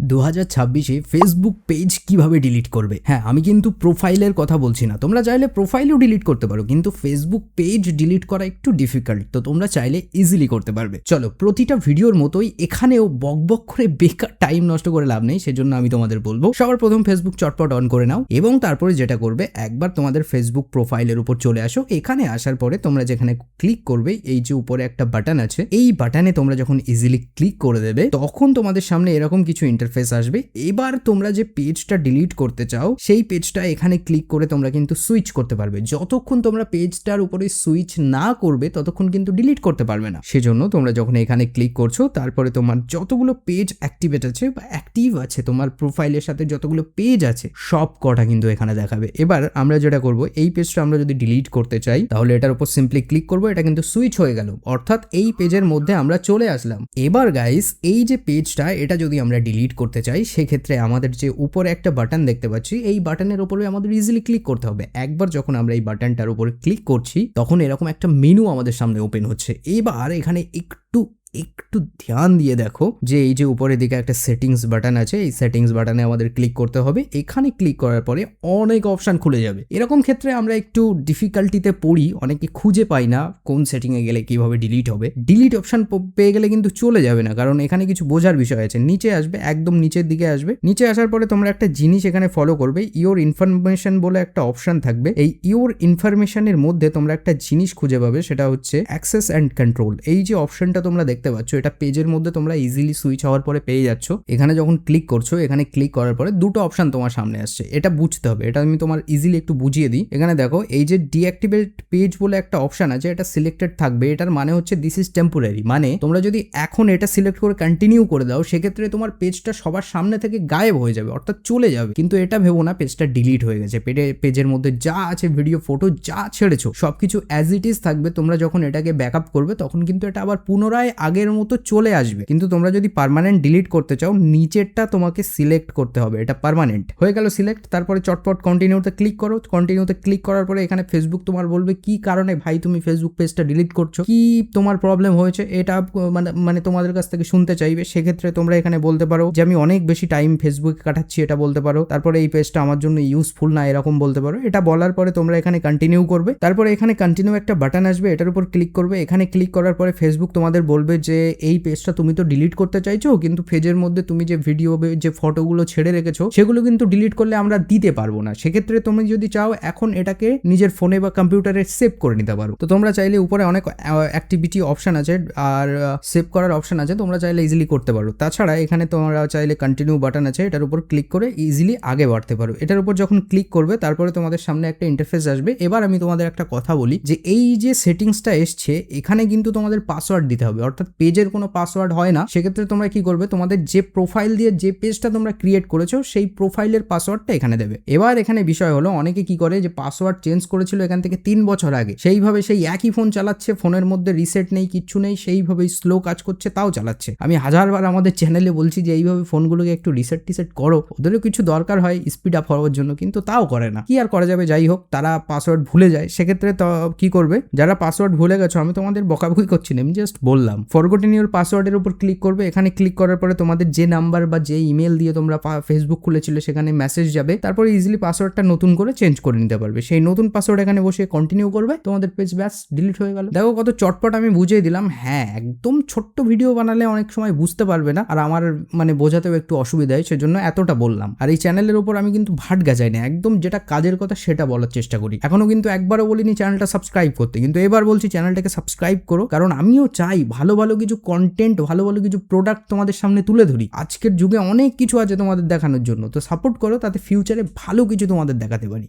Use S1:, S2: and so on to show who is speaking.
S1: দু হাজার ছাব্বিশে ফেসবুক পেজ কীভাবে ডিলিট করবে? হ্যাঁ আমি কিন্তু প্রোফাইলের কথা বলছি না। তোমরা চাইলে প্রোফাইলও ডিলিট করতে পারো, কিন্তু ফেসবুক পেজ ডিলিট করা একটু ডিফিকাল্ট তো তোমরা চাইলে ইজিলি করতে পারবে। চলো, প্রতিটা ভিডিওর মতোই এখানেও বক বক করে বেকার টাইম নষ্ট করে লাভ নেই, সেজন্য আমি তোমাদের বলব, সবার প্রথম ফেসবুক চটপট অন করে নাও, এবং তারপরে যেটা করবে, একবার তোমাদের ফেসবুক প্রোফাইলের উপর চলে আসো, এখানে আসার পরে তোমরা যেখানে ক্লিক করবে, এই যে উপরে একটা বাটন আছে, এই বাটনে তোমরা যখন ইজিলি ক্লিক করে দেবে, তখন তোমাদের সামনে এরকম কিছু ইন্টারফেস আসবে। এবার তোমরা যে পেজটা ডিলিট করতে চাও, সেই পেজটা এখানে ক্লিক করে তোমরা কিন্তু সুইচ করতে পারবে। যতক্ষণ তোমরা পেজটার উপরে সুইচ না করবে, ততক্ষণ কিন্তু ডিলিট করতে পারবে না। সেজন্য তোমরা যখন এখানে ক্লিক করছ, তারপরে তোমার যতগুলো পেজ অ্যাক্টিভেট আছে বা অ্যাক্টিভ আছে, তোমার প্রোফাইলের সাথে যতগুলো পেজ আছে, সব কটা কিন্তু এখানে দেখাবে। এবার আমরা যেটা করব, এই পেজটা আমরা যদি ডিলিট করতে চাই, তাহলে এটার উপর সিম্পলি ক্লিক করব, এটা কিন্তু সুইচ হয়ে গেল। অর্থাৎ এই পেজের মধ্যে আমরা চলে আসলাম। এবার গাইস এই যে পেজটা এটা যদি আমরা ডিলিট করতে চাই, সেক্ষেত্রে আমাদের যে উপরে একটা বাটন দেখতে পাচ্ছি, এই বাটনের উপরে আমাদের ইজিলি ক্লিক করতে হবে। একবার যখন আমরা এই বাটনটার উপরে ক্লিক করছি, তখন এরকম একটা মেনু আমাদের সামনে ওপেন হচ্ছে। এবার এখানে একটু একটু ধ্যান দিয়ে দেখো যে এই যে উপরের দিকে একটা সেটিংস বাটন আছে, এই সেটিংস বাটনে আমাদের ক্লিক করতে হবে। এখানে ক্লিক করার পরে অনেক অপশান খুলে যাবে। এরকম ক্ষেত্রে আমরা একটু ডিফিকাল্টিতে পড়ি, অনেকে খুঁজে পাই না কোন সেটিংয়ে গেলে কীভাবে ডিলিট হবে। ডিলিট অপশান পেয়ে গেলে কিন্তু চলে যাবে না, কারণ এখানে কিছু বোঝার বিষয় আছে। নিচে আসবে, একদম নিচের দিকে আসবে। নিচে আসার পরে তোমরা একটা জিনিস এখানে ফলো করবে ইওর ইনফরমেশন বলে একটা অপশান থাকবে। এই ইওর ইনফরমেশনের মধ্যে তোমরা একটা জিনিস খুঁজে পাবে, সেটা হচ্ছে অ্যাক্সেস অ্যান্ড কন্ট্রোল এই যে অপশানটা তোমরা দেখতে পাচ্ছ। এটা পেজের মধ্যে তোমরা ইজিলি সুইচ হওয়ার পরে পেয়ে যাচ্ছ। এখানে যখন ক্লিক করছ, এখানে ক্লিক করার পরে দুটো অপশন তোমার সামনে আসছে। এটা বুঝতে হবে। এটা আমি তোমার ইজিলি একটু বুঝিয়ে দিই। এখানে দেখো, এই যে ডিঅ্যাক্টিভেট পেজ বলে একটা অপশন আছে, এটা সিলেক্টেড থাকবে। এটার মানে হচ্ছে দিস ইজ টেম্পোরারি মানে তোমরা যদি এখন এটা সিলেক্ট করে কন্টিনিউ করে দাও, সেক্ষেত্রে তোমার পেজটা সবার সামনে থেকে গায়েব হয়ে যাবে, অর্থাৎ চলে যাবে। কিন্তু এটা ভেবো না পেজটা ডিলিট হয়ে গেছে। পেজে পেজের মধ্যে যা আছে ভিডিও ফটো যা ছেড়েছো, সবকিছু অ্যাজ ইট ইজ থাকবে। তোমরা যখন এটাকে ব্যাকআপ করবে, তখন কিন্তু এটা আবার পুনরায় আগের মতো চলে আসবে। কিন্তু তোমরা যদি পারমানেন্ট ডিলিট করতে চাও, নিচেরটা তোমাকে সিলেক্ট করতে হবে। এটা পারমানেন্ট হয়ে গেল সিলেক্ট তারপরে চটপট কন্টিনিউতে ক্লিক করো। কন্টিনিউতে ক্লিক করার পরে এখানে ফেসবুক তোমার বলবে, কি কারণে ভাই তুমি ফেসবুক পেজটা ডিলিট করছ? কি তোমার প্রবলেম হয়েছে? এটা মানে মানে তোমাদের কাছ থেকে শুনতে চাইবে। সেক্ষেত্রে তোমরা এখানে বলতে পারো যে, আমি অনেক বেশি টাইম ফেসবুকে কাটাচ্ছি, এটা বলতে পারো। তারপরে এই পেজটা আমার জন্য ইউজফুল না, এরকম বলতে পারো। এটা বলার পরে তোমরা এখানে কন্টিনিউ করবে। তারপরে এখানে কন্টিনিউ একটা বাটন আসবে, এটার উপর ক্লিক করবে। এখানে ক্লিক করার পরে ফেসবুক তোমাদের বলবে যে এই পেজটা তুমি তো ডিলিট করতে চাইছো, কিন্তু পেজের মধ্যে তুমি যে ভিডিও যে ফটোগুলো ছেড়ে রেখেছো, সেগুলো কিন্তু ডিলিট করলে আমরা দিতে পারব না। সেক্ষেত্রে তুমি যদি চাও, এখন এটাকে নিজের ফোনে বা কম্পিউটারে সেভ করে নিতে পারো। তো তোমরা চাইলে উপরে অনেক অ্যাক্টিভিটি অপশন আছে, আর সেভ করার অপশান আছে, তোমরা চাইলে ইজিলি করতে পারো। তাছাড়া এখানে তোমরা চাইলে কন্টিনিউ বাটন আছে, এটার উপর ক্লিক করে ইজিলি আগে বাড়তে পারো। এটার উপর যখন ক্লিক করবে, তারপরে তোমাদের সামনে একটা ইন্টারফেস আসবে। এবার আমি তোমাদের একটা কথা বলি যে, এই যে সেটিংসটা এসছে, এখানে কিন্তু তোমাদের পাসওয়ার্ড দিতে হবে। অর্থাৎ পেজের কোনো পাসওয়ার্ড হয় না, সেক্ষেত্রে তোমরা কি করবে? তোমাদের যে প্রোফাইল দিয়ে যে পেজটা তোমরা ক্রিয়েট করেছ, সেই প্রোফাইলের পাসওয়ার্ডটা এখানে দেবে। এবার এখানে বিষয় হলো, অনেকে কি করে যে পাসওয়ার্ড চেঞ্জ করেছিল এখান থেকে তিন বছর আগে, সেইভাবে সেই একই ফোন চালাচ্ছে ফোনের মধ্যে রিসেট নেই, কিচ্ছু নেই, সেইভাবেই স্লো কাজ করছে, তাও চালাচ্ছে। আমি হাজারবার আমাদের চ্যানেলে বলছি যে, এইভাবে ফোনগুলোকে একটু রিসেট টিসেট করো। ওদেরও কিছু দরকার হয় স্পিড আপ হওয়ার জন্য, কিন্তু তাও করে না। কি আর করা যাবে? যাই হোক, তারা পাসওয়ার্ড ভুলে যায়। সেক্ষেত্রে তো কি করবে? যারা পাসওয়ার্ড ভুলে গেছো, আমি তোমাদের বকাবকি করছি না, আমি জাস্ট বললাম। ফরগোটেন ইউর পাসওয়ার্ডের উপর ক্লিক করবে। এখানে ক্লিক করার পরে তোমাদের যে নাম্বার বা যে ইমেল দিয়ে তোমরা ফেসবুক খুলেছিল সেখানে মেসেজ যাবে। তারপরে ইজিলি পাসওয়ার্ডটা নতুন করে চেঞ্জ করে নিতে পারবে। সেই নতুন পাসওয়ার্ড এখানে বসে কন্টিনিউ করবে। তোমাদের পেজ ব্যাস ডিলিট হয়ে গেল। দেখো কত চটপট আমি বুঝিয়ে দিলাম। হ্যাঁ একদম ছোট্ট ভিডিও বানালে অনেক সময় বুঝতে পারবে না। আর আমার মানে বোঝাতেও একটু অসুবিধা হয়, সেজন্য এতটা বললাম। আর এই চ্যানেলের উপর আমি কিন্তু ভাট গাজাই না। একদম যেটা কাজের কথা সেটা বলার চেষ্টা করি। এখনও কিন্তু একবারও বলিনি চ্যানেলটা সাবস্ক্রাইব করতে। কিন্তু এবার বলছি চ্যানেলটাকে সাবস্ক্রাইব করো। কারণ আমিও চাই ভালো ভালো কিছু কন্টেন্ট ভালো ভালো কিছু প্রোডাক্ট তোমাদের সামনে তুলে ধরি। আজকের যুগে অনেক কিছু আছে তোমাদের দেখানোর জন্য। তো সাপোর্ট করো, তাতে ফিউচারে ভালো কিছু তোমাদের দেখাতে পারি।